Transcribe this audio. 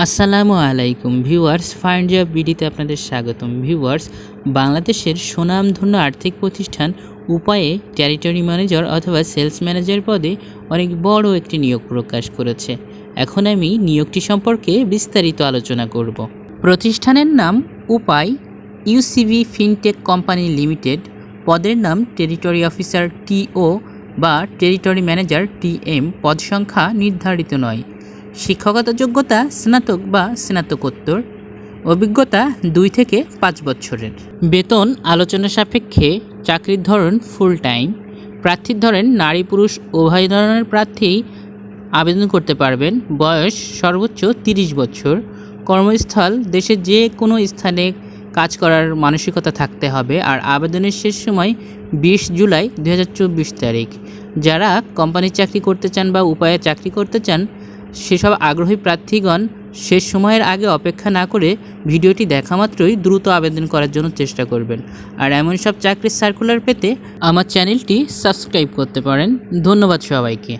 আসসালামু আলাইকুম viewers find job বিডিতে আপনাদের স্বাগতম। ভিউয়ার্স, বাংলাদেশের সুনামধন্য আর্থিক প্রতিষ্ঠান উপায়ে টেরিটরি ম্যানেজার অথবা সেলস ম্যানেজার পদে অনেক বড় একটি নিয়োগ প্রকাশ করেছে। এখন আমি নিয়োগটি সম্পর্কে বিস্তারিত আলোচনা করব। প্রতিষ্ঠানের নাম উপায় ইউসিবি ফিনটেক কোম্পানি লিমিটেড পদের নাম টেরিটরি অফিসার টিও বা টেরিটরি ম্যানেজার টিএম পদ সংখ্যা নির্ধারিত নয়। শিক্ষকতা যোগ্যতা, স্নাতক বা স্নাতকোত্তর, অভিজ্ঞতা দুই থেকে পাঁচ বছরের। বেতন আলোচনা সাপেক্ষে চাকরির ধরন ফুল টাইম প্রার্থীর ধরেন নারী, পুরুষ, উভয় ধরনের প্রার্থী আবেদন করতে পারবেন। বয়স সর্বোচ্চ তিরিশ বছর। কর্মস্থল দেশের যে কোনো স্থানে কাজ করার মানসিকতা থাকতে হবে। আর আবেদনের শেষ সময় বিশ জুলাই দু হাজার চব্বিশ তারিখ। যারা কোম্পানির চাকরি করতে চান বা উপায়ে চাকরি করতে চান সেসব আগ্রহী প্রার্থীগণ শেষ সময়ের আগে অপেক্ষা না করে ভিডিওটি দেখা মাত্রই দ্রুত আবেদন করার জন্য চেষ্টা করবেন। আর এমন সব চাকরির সার্কুলার পেতে আমার চ্যানেলটি সাবস্ক্রাইব করতে পারেন। ধন্যবাদ সবাইকে।